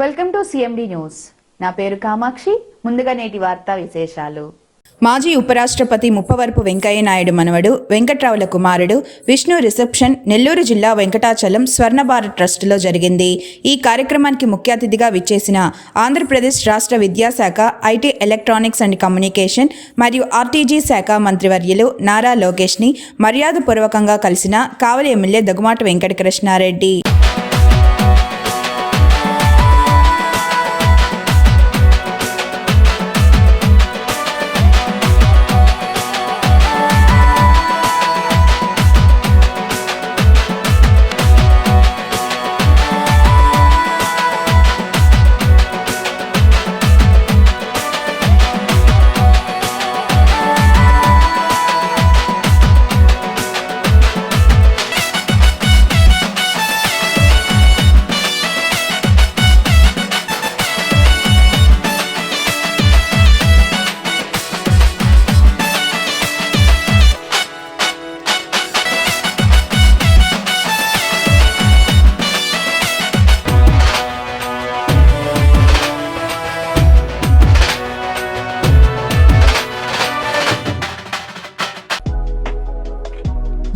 Welcome to CMD news. నా పేరు కామాక్షి. ముందుగా నేటి వార్తా విశేషాలు. మాజీ ఉపరాష్ట్రపతి ముప్పవరపు వెంకయ్య నాయుడు మనవడు వెంకట్రావుల కుమారుడు విష్ణు రిసెప్షన్ నెల్లూరు జిల్లా వెంకటాచలం స్వర్ణభారత్ ట్రస్టులో జరిగింది. ఈ కార్యక్రమానికి ముఖ్య అతిథిగా విచ్చేసిన ఆంధ్రప్రదేశ్ రాష్ట్ర విద్యాశాఖ ఐటీ ఎలక్ట్రానిక్స్ అండ్ కమ్యూనికేషన్ మరియు ఆర్టీజీ శాఖ మంత్రివర్యులు నారా లోకేష్ని మర్యాదపూర్వకంగా కలిసిన Kavali MLA Dagumati Venkata Krishna Reddy.